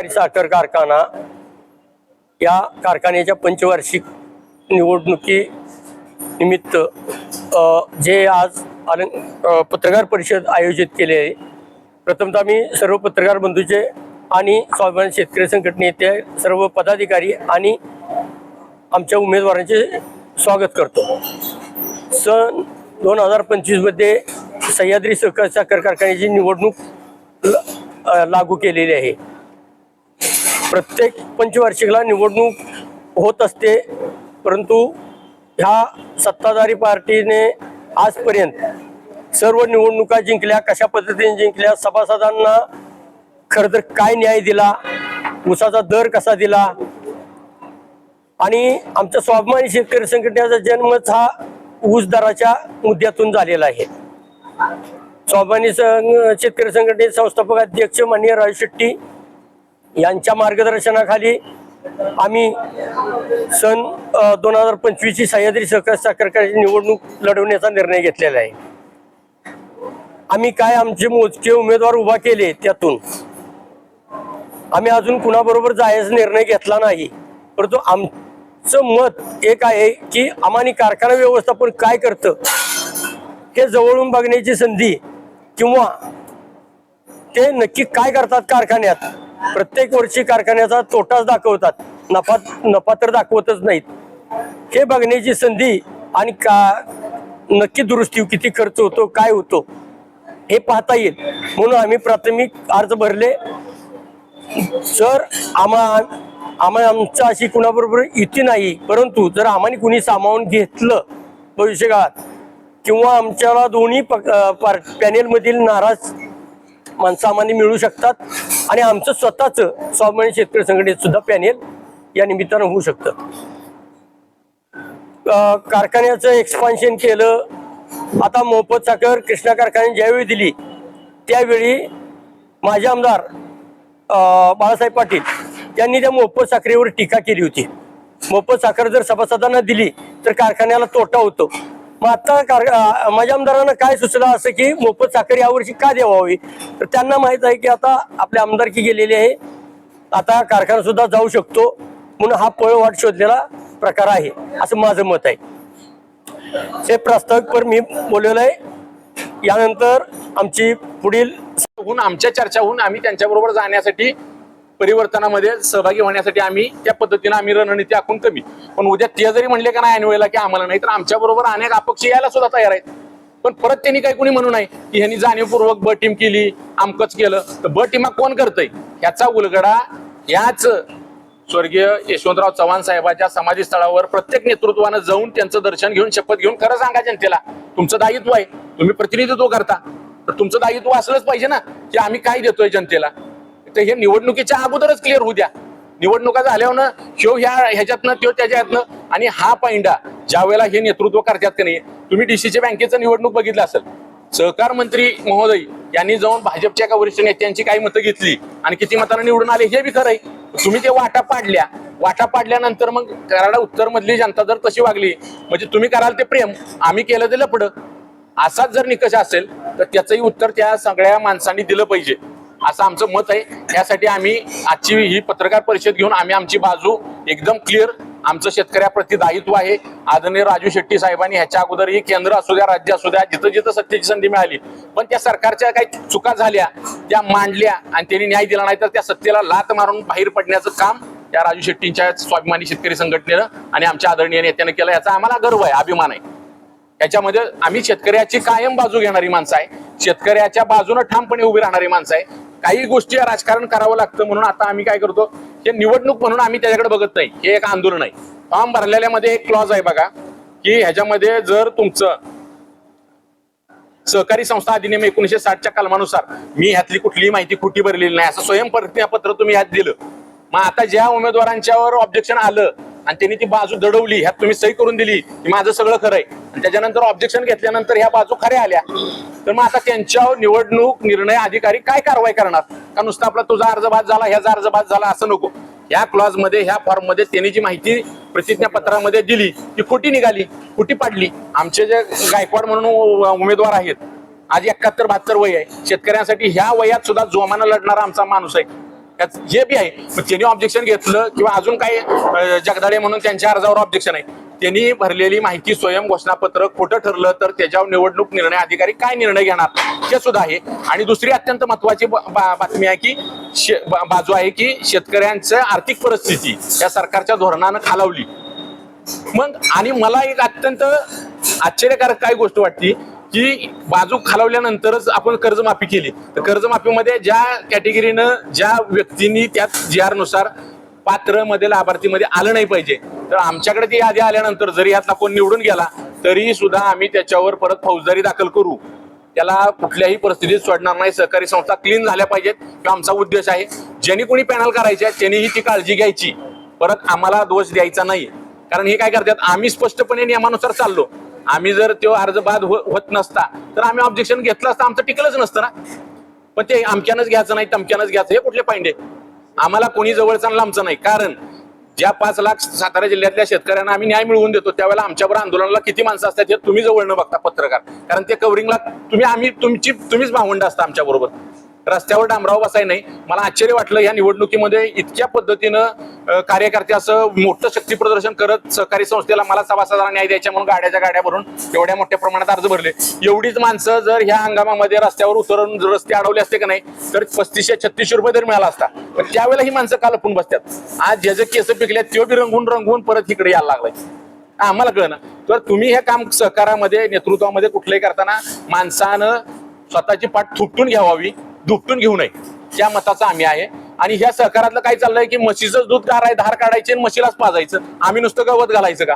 साखर कारखाना या कारखान्याच्या पंचवार्षिक निवडणुकी निमित्त जे आज अलं पत्रकार परिषद आयोजित केले आहे. प्रथमतः मी सर्व पत्रकार बंधूचे आणि स्वाभिमान शेतकरी संघटनेचे सर्व पदाधिकारी आणि आमच्या उमेदवारांचे स्वागत करतो. सन दोन हजार पंचवीसमध्ये सह्याद्री सहकार साखर कारखान्याची निवडणूक ल- लागू केलेली आहे. प्रत्येक पंचवार्षिकला निवडणूक होत असते परंतु ह्या सत्ताधारी पार्टीने आजपर्यंत सर्व निवडणुका जिंकल्या कशा पद्धतीने जिंकल्या सभासदांना खरं तर काय न्याय दिला ऊसाचा दर कसा दिला आणि आमच्या स्वाभिमानी शेतकरी संघटनेचा जन्मच हा ऊस दराच्या मुद्द्यातून झालेला आहे. स्वाभिमानी शेतकरी संघटनेचे संस्थापक अध्यक्ष माननीय राजू शेट्टी यांच्या मार्गदर्शनाखाली आम्ही सन दोन हजार पंचवीसची सह्याद्री सहकार साखर निवडणूक लढवण्याचा निर्णय घेतलेला आहे. आम्ही काय आमचे मोजके उमेदवार उभा केले त्यातून आम्ही अजून कुणाबरोबर जायचा निर्णय घेतला नाही. परंतु आमचं मत एक आहे की आम्हाने कारखाना व्यवस्थापन काय करतं हे जवळून बघण्याची संधी किंवा ते नक्की काय करतात कारखान्यात? प्रत्येक वर्षी कारखान्याचा तोटाच दाखवतात. नफा नफा तर दाखवतच नाहीत. हे बघण्याची संधी आणि का नक्की दुरुस्ती किती खर्च होतो काय होतो हे पाहता येईल. म्हणून आम्ही प्राथमिक अर्ज भरले. सर आम्हा आम्हा आमचं अशी कुणाबरोबर युती नाही. परंतु जर आम्हाने कुणी सामावून घेतलं भविष्यकाळात किंवा आमच्याला दोन्ही पार पॅनेलमधील नाराज माणसं मिळू शकतात. आणि आमचं स्वतःचं स्वाभिमानी शेतकरी संघटनेत सुद्धा पॅनेल या निमित्तानं होऊ शकतं. कारखान्याचं एक्सपान्शन केलं. आता मोफत साखर कृष्णा कारखान्याने ज्यावेळी दिली त्यावेळी माझे आमदार बाळासाहेब पाटील यांनी त्या मोफत साखरेवर टीका केली होती. मोफत साखर जर सभासदांना दिली तर कारखान्याला तोटा होतो. मग आता कार माझ्या आमदारांना काय सुचलं असं की मोफत साखर यावर्षी का द्यावावी तर त्यांना माहीत आहे की आता आपल्या आमदारकी गेलेली आहे. आता कारखाना सुद्धा जाऊ शकतो म्हणून हा पळवाट शोधलेला प्रकार आहे असं माझं मत आहे. हे प्रास्ताविकपर मी बोललेलं आहे. यानंतर आमची पुढील आमच्या चर्चा होऊन आम्ही त्यांच्याबरोबर जाण्यासाठी परिवर्तनामध्ये सहभागी होण्यासाठी आम्ही त्या पद्धतीने आम्ही रणनीती आखून कमी. पण उद्या ते जरी म्हणले का नाही ऐनवेळेला की आम्हाला नाही तर आमच्या बरोबर अनेक अपक्ष यायला सुद्धा तयार आहेत. पण परत त्यांनी काही कोणी म्हणू नाही की ह्यांनी जाणीवपूर्वक ब टीम केली आमकच केलं तर ब टीमा कोण करतय? ह्याचा उलगडा याच स्वर्गीय यशवंतराव चव्हाण साहेबाच्या समाधी स्थळावर प्रत्येक नेतृत्वानं जाऊन त्यांचं दर्शन घेऊन शपथ घेऊन खरं सांगा जनतेला तुमचं दायित्व आहे तुम्ही प्रतिनिधित्व करता. तर तुमचं दायित्व असलंच पाहिजे ना की आम्ही काय देतोय जनतेला. तर हे निवडणुकीच्या अगोदरच क्लिअर होऊ द्या. निवडणुका झाल्यावर ह्यो ह्या ह्याच्यातनं त्यो त्याच्यातनं आणि हा पायंडा ज्या वेळेला हे नेतृत्व करतात की नाही तुम्ही डीसीच्या बँकेचं निवडणूक बघितलं असेल. सहकार मंत्री महोदय यांनी जाऊन भाजपच्या एका वरिष्ठ नेत्यांची काही मतं घेतली आणि किती मतांना निवडून आले हे बी खरं आहे. तुम्ही ते वाटा पाडल्या. वाटा पाडल्यानंतर मग कराडा उत्तर मधली जनता जर तशी वागली म्हणजे तुम्ही कराल ते प्रेम आम्ही केलं ते लपडं असाच जर निकष असेल तर त्याचंही उत्तर त्या सगळ्या माणसांनी दिलं पाहिजे. असं आमचं मत आहे. त्यासाठी आम्ही आजची ही पत्रकार परिषद घेऊन आम्ही आमची बाजू एकदम क्लिअर आमचं शेतकऱ्याप्रती दायित्व आहे. आदरणीय राजू शेट्टी साहेबांनी ह्याच्या अगोदर ही केंद्र असू द्या राज्य असू द्या जिथं जिथं सत्तेची संधी मिळाली. पण त्या सरकारच्या काही चुका झाल्या त्या मांडल्या आणि त्यांनी न्याय दिला नाही तर त्या सत्तेला लात मारून बाहेर पडण्याचं काम त्या राजू शेट्टींच्या स्वाभिमानी शेतकरी संघटनेनं आणि आमच्या आदरणीय नेत्यानं केलं. याचा आम्हाला गर्व आहे अभिमान आहे. याच्यामध्ये आम्ही शेतकऱ्याची कायम बाजू घेणारी माणसं आहे. शेतकऱ्याच्या बाजूने ठामपणे उभी राहणारी माणसं आहे. काही गोष्टी राजकारण करावं लागतं म्हणून आता आम्ही काय करतो हे निवडणूक म्हणून आम्ही त्याच्याकडे बघत नाही. हे एक आंदोलन आहे. फॉर्म भरलेल्यामध्ये एक क्लॉज आहे बघा की ह्याच्यामध्ये जर तुमचं सहकारी संस्था अधिनियम एकोणीशे साठच्या कलमानुसार मी ह्यातली कुठलीही माहिती खोटी भरलेली नाही असं स्वयंप्रतिज्ञापत्र तुम्ही ह्यात दिलं. मग आता ज्या उमेदवारांच्यावर ऑब्जेक्शन आलं आणि त्यांनी ती बाजू दडवली ह्यात तुम्ही सही करून दिली की माझं सगळं खरं आहे. त्याच्यानंतर ऑब्जेक्शन घेतल्यानंतर ह्या बाजू खऱ्या आल्या. तर मग आता त्यांच्यावर निवडणूक निर्णय अधिकारी काय कारवाई करणार? का नुसतं आपला तुझा अर्ज बाद झाला ह्याचा अर्ज बाद झाला असं नको? ह्या क्लॉजमध्ये ह्या फॉर्ममध्ये त्यांनी जी माहिती प्रतिज्ञापत्रामध्ये दिली ती खोटी निघाली खोटी पाडली. आमचे जे गायकवाड म्हणून उमेदवार आहेत आज एकाहत्तर बहात्तर वय आहे. शेतकऱ्यांसाठी ह्या वयात सुद्धा जोमानं लढणारा आमचा माणूस आहे. यात जे बी आहे. त्यांनी ऑब्जेक्शन घेतलं किंवा अजून काही जगदाळे म्हणून त्यांच्या अर्जावर ऑब्जेक्शन आहे. त्यांनी भरलेली माहिती स्वयं घोषणापत्र खोटं ठरलं तर त्याच्यावर निवडणूक निर्णय अधिकारी काय निर्णय घेणार? हे सुद्धा आहे. आणि दुसरी अत्यंत महत्वाची बातमी आहे की शे- बाजू आहे की शेतकऱ्यांचं आर्थिक परिस्थिती या सरकारच्या धोरणानं खालावली. मग आणि मला एक अत्यंत आश्चर्यकारक काय गोष्ट वाटते की बाजू खालावल्यानंतरच आपण कर्जमाफी केली. तर कर्जमाफीमध्ये ज्या कॅटेगरीनं ज्या व्यक्तींनी त्यात जी आरनुसार पात्रमध्ये लाभार्थीमध्ये आलं नाही पाहिजे. तर आमच्याकडे ती यादी आल्यानंतर जरी यातला कोण निवडून गेला तरी सुद्धा आम्ही त्याच्यावर परत फौजदारी दाखल करू. त्याला कुठल्याही परिस्थितीत सोडणार नाही. सहकारी संस्था क्लीन झाल्या पाहिजेत. किंवा आमचा उद्देश आहे. ज्यांनी कोणी पॅनल करायचे त्यांनीही ती काळजी घ्यायची. परत आम्हाला दोष द्यायचा नाही कारण हे काय करतात? आम्ही स्पष्टपणे नियमानुसार चाललो. आम्ही जर तो अर्ज बाद हो-, होत नसता तर आम्ही ऑब्जेक्शन घेतलं असतं आमचं टिकलंच नसतं ना. पण ते अमक्यानंच घ्यायचं नाही तमक्यानंच घ्यायचं हे कुठले पाहिजे आम्हाला कोणी जवळचं लांबचं नाही. कारण ज्या पाच लाख सातारा जिल्ह्यातल्या शेतकऱ्यांना आम्ही न्याय मिळवून देतो त्यावेळेला आमच्यावर आंदोलनाला किती माणसं असतात हे तुम्ही जवळ न बघता पत्रकार. कारण ते कव्हरिंगला तुम्ही आम्ही तुमची तुम्हीच भावंड असता आमच्या बरोबर. रस्त्यावर डांबराव बसाय नाही. मला आश्चर्य वाटलं या निवडणुकीमध्ये इतक्या पद्धतीनं कार्यकर्ते असं मोठं शक्ती प्रदर्शन करत सहकारी संस्थेला मला सभासदाला न्याय द्यायच्या म्हणून गाड्याच्या गाड्या भरून एवढ्या मोठ्या प्रमाणात अर्ज भरले. एवढीच माणसं जर ह्या हंगामामध्ये रस्त्यावर उतरून रस्ते अडवले असते का नाही तर पस्तीसशे छत्तीसशे रुपये तरी मिळाला असता. पण त्यावेळेला ही माणसं का लपून बसतात. आज ज्याचे केस पिकल्यात त्यो बी रंगून रंगवून परत इकडे यायला लागलाय आम्हाला कळलं तर तुम्ही हे काम सहकारामध्ये नेतृत्वामध्ये कुठलंही करताना माणसानं स्वतःची पाठ थुटून घ्यावावी. दुपटून घेऊ नये. त्या मताचा आम्ही आहे. आणि ह्या सहकारातलं काय चाललंय की म्हशीचं दूध काढाय धार काढायचे आणि म्हशीलाच पाजायचं. आम्ही नुसतं गवत घालायचं का?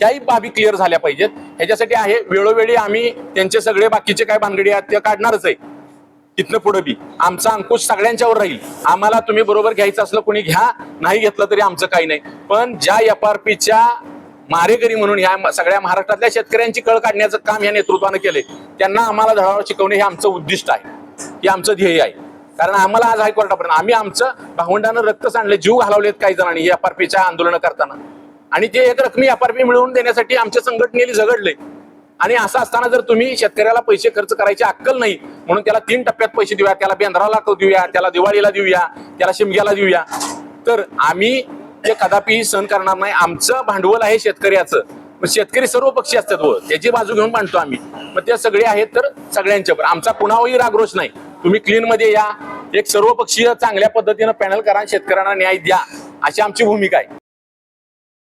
त्याही बाबी क्लिअर झाल्या पाहिजेत. ह्याच्यासाठी आहे वेळोवेळी आम्ही त्यांचे सगळे बाकीचे काय भानगडी आहेत ते काढणारच आहे. तिथनं पुढे बी. आमचा अंकुश सगळ्यांच्यावर राहील. आम्हाला तुम्ही बरोबर घ्यायचं असलं कोणी घ्या नाही घेतलं तरी आमचं काही नाही. पण ज्या एफ आर पीच्या मारेकरी म्हणून ह्या सगळ्या महाराष्ट्रातल्या शेतकऱ्यांची कळ काढण्याचं काम या नेतृत्वानं केलंय त्यांना आम्हाला धडावा शिकवणे हे आमचं उद्दिष्ट आहे. हे आमचं ध्येय आहे. कारण आम्हाला आज हायकोर्टापर्यंत आम्ही आमचं भावंडानं रक्त सांडले जीव घालवलेत काही जणांनी या आर आंदोलन करताना. आणि ते एक रकमी अपारपी मिळवून देण्यासाठी आमच्या संघटनेने झगडले. आणि असं असताना जर तुम्ही शेतकऱ्याला पैसे खर्च करायची अक्कल नाही म्हणून त्याला तीन टप्प्यात पैसे देऊया त्याला बेंद्राला देऊया त्याला दिवाळीला देऊया त्याला शिमग्याला देऊया. तर आम्ही ते कदापि सहन करणार नाही आमचं भांडवल आहे शेतकऱ्याचं. मग शेतकरी सर्व पक्षी असतात व त्याची बाजू घेऊन मांडतो आम्ही. मग ते सगळे आहेत तर सगळ्यांच्या आमचा कुणावरही रागरोष नाही. तुम्ही क्लीन मध्ये या. एक सर्वपक्षीय चांगल्या पद्धतीनं पॅनल करा शेतकऱ्यांना न्याय द्या. अशी आमची भूमिका आहे.